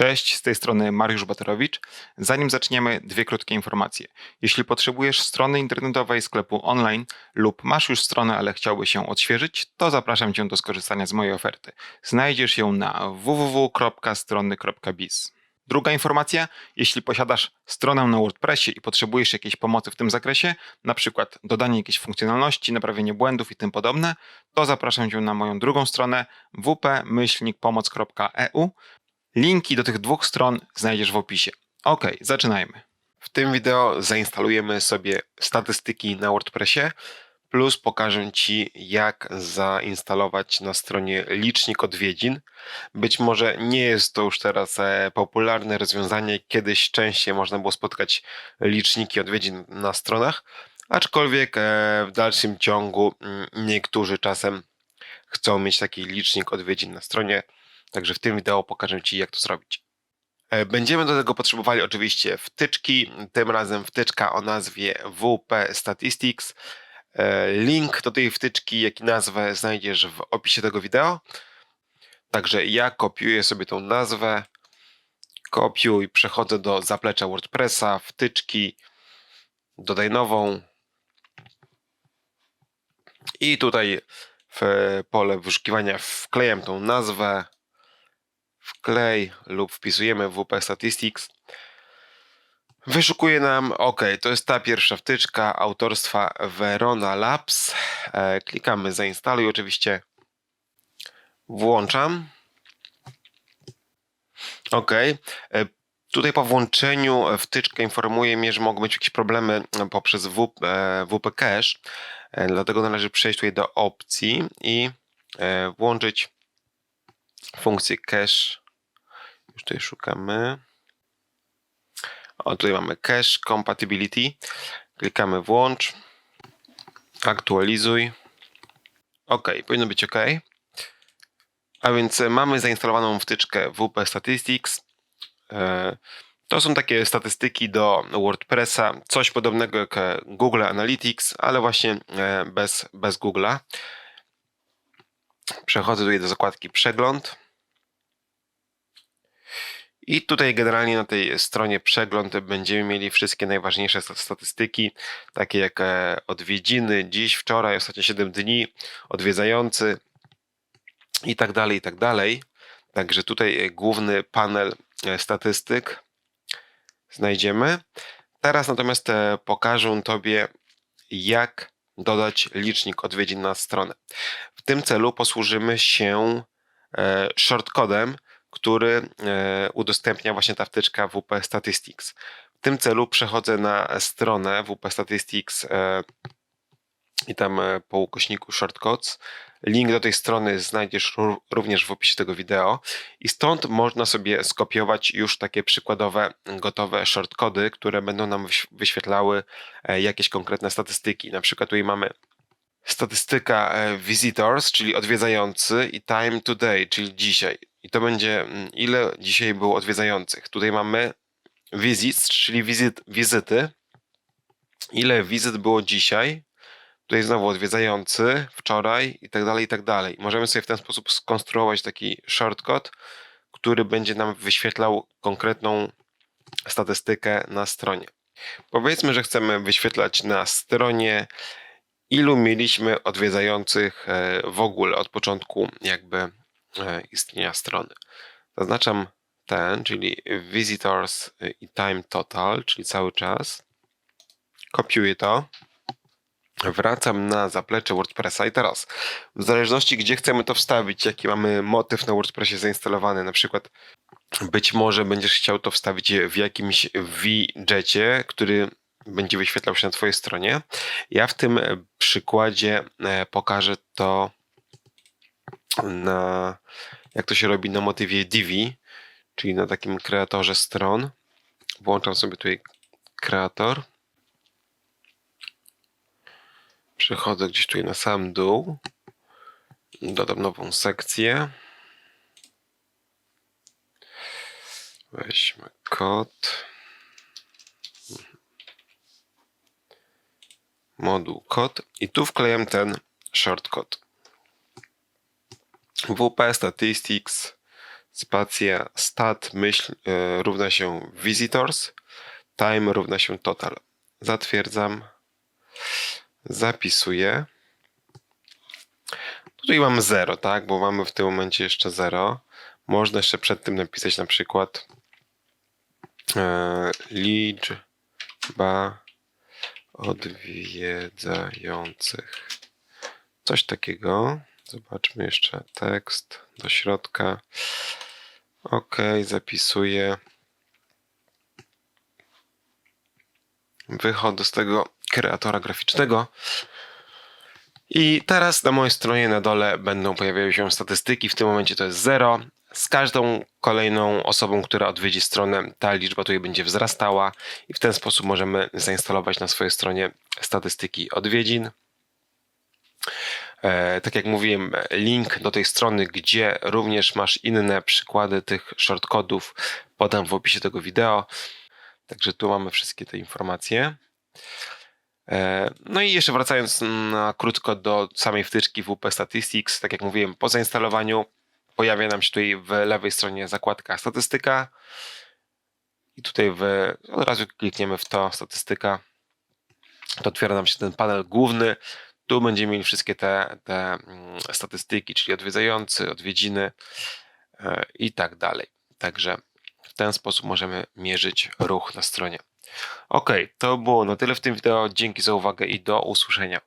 Cześć, z tej strony Mariusz Baterowicz. Zanim zaczniemy, dwie krótkie informacje. Jeśli potrzebujesz strony internetowej, sklepu online lub masz już stronę, ale chciałbyś ją odświeżyć, to zapraszam Cię do skorzystania z mojej oferty. Znajdziesz ją na www.strony.biz. Druga informacja, jeśli posiadasz stronę na WordPressie i potrzebujesz jakiejś pomocy w tym zakresie, na przykład dodanie jakiejś funkcjonalności, naprawienie błędów i tym podobne, to zapraszam Cię na moją drugą stronę wp-pomoc.eu. Linki do tych dwóch stron znajdziesz w opisie. Ok, zaczynajmy. W tym wideo zainstalujemy sobie statystyki na WordPressie, plus pokażę Ci, jak zainstalować na stronie licznik odwiedzin. Być może nie jest to już teraz e, popularne rozwiązanie, kiedyś częściej można było spotkać liczniki odwiedzin na stronach, aczkolwiek e, w dalszym ciągu mm, niektórzy czasem chcą mieć taki licznik odwiedzin na stronie. Także w tym wideo pokażę Ci, jak to zrobić. E, Będziemy do tego potrzebowali oczywiście wtyczki, tym razem wtyczka o nazwie WP Statistics. E, Link do tej wtyczki, jak i nazwę znajdziesz w opisie tego wideo. Także ja kopiuję sobie tą nazwę, kopiuj, przechodzę do zaplecza WordPressa, wtyczki, dodaj nową i tutaj w pole wyszukiwania wklejam tą nazwę, wklej lub wpisujemy WP Statistics. Wyszukuje nam, ok, to jest ta pierwsza wtyczka autorstwa Verona Labs. E, klikamy zainstaluj, oczywiście włączam. Ok. E, tutaj po włączeniu wtyczka informuje mnie, że mogą być jakieś problemy poprzez WP, e, WP Cache. E, Dlatego należy przejść tutaj do opcji i e, włączyć funkcję cache. Już tutaj szukamy. O, tutaj mamy cache compatibility. Klikamy włącz. Aktualizuj. OK, powinno być OK. A więc mamy zainstalowaną wtyczkę WP Statistics. E, To są takie statystyki do WordPressa, coś podobnego jak Google Analytics, ale właśnie e, bez, bez Google'a. Przechodzę tutaj do zakładki przegląd. I tutaj generalnie na tej stronie przegląd będziemy mieli wszystkie najważniejsze sta- statystyki, takie jak e, odwiedziny, dziś, wczoraj, ostatnie 7 dni, odwiedzający i tak dalej, i tak dalej. Także tutaj e, główny panel e, statystyk znajdziemy. Teraz natomiast pokażę Tobie, jak dodać licznik odwiedzin na stronę. W tym celu posłużymy się shortcodem, który e, udostępnia właśnie ta wtyczka WP Statistics. W tym celu przechodzę na stronę WP Statistics e, i tam e, po ukośniku shortcodes. Link do tej strony znajdziesz ró- również w opisie tego wideo i stąd można sobie skopiować już takie przykładowe, gotowe shortcody, które będą nam wyś- wyświetlały jakieś konkretne statystyki. Na przykład tutaj mamy statystyka visitors, czyli odwiedzający i time today, czyli dzisiaj. I to będzie mm, ile dzisiaj było odwiedzających. Tutaj mamy visits, czyli wizyt, wizyty. Ile wizyt było dzisiaj. Tutaj znowu odwiedzający, wczoraj i tak dalej, i tak dalej. Możemy sobie w ten sposób skonstruować taki shortcut, który będzie nam wyświetlał konkretną statystykę na stronie. Powiedzmy, że chcemy wyświetlać na stronie ilu mieliśmy odwiedzających e, w ogóle od początku jakby istnienia strony. Zaznaczam ten, czyli visitors e, i time total, czyli cały czas. Kopiuję to. Wracam na zaplecze WordPressa i teraz w zależności gdzie chcemy to wstawić, jaki mamy motyw na WordPressie zainstalowany, na przykład być może będziesz chciał to wstawić w jakimś widgetie, który będzie wyświetlał się na Twojej stronie. Ja w tym e, przykładzie e, pokażę to na jak to się robi na motywie Divi, czyli na takim kreatorze stron. Włączam sobie tutaj kreator. Przechodzę gdzieś tutaj na sam dół. Dodam nową sekcję. Weźmy kod. moduł kod i tu wklejam ten shortcode. WP Statistics spacja stat myśl e, równa się visitors, time równa się total. Zatwierdzam, zapisuję. Tutaj mam 0, tak? Bo mamy w tym momencie jeszcze 0. Można jeszcze przed tym napisać na przykład e, liczba odwiedzających. Coś takiego. Zobaczmy jeszcze tekst do środka. Ok, zapisuję. Wychodzę z tego kreatora graficznego. I teraz na mojej stronie na dole będą pojawiały się statystyki. W tym momencie to jest 0. Z każdą kolejną osobą, która odwiedzi stronę, ta liczba tutaj będzie wzrastała i w ten sposób możemy zainstalować na swojej stronie statystyki odwiedzin. E, tak jak mówiłem, link do tej strony, gdzie również masz inne przykłady tych shortcodów, podam w opisie tego wideo. Także tu mamy wszystkie te informacje. E, No i jeszcze wracając na krótko do samej wtyczki WP Statistics, tak jak mówiłem, po zainstalowaniu pojawia nam się tutaj w lewej stronie zakładka statystyka i tutaj w, od razu klikniemy w to statystyka, to otwiera nam się ten panel główny. Tu będziemy mieli wszystkie te, te mm, statystyki, czyli odwiedzający, odwiedziny e, i tak dalej. Także w ten sposób możemy mierzyć ruch na stronie. Ok, to było na tyle w tym wideo. Dzięki za uwagę i do usłyszenia.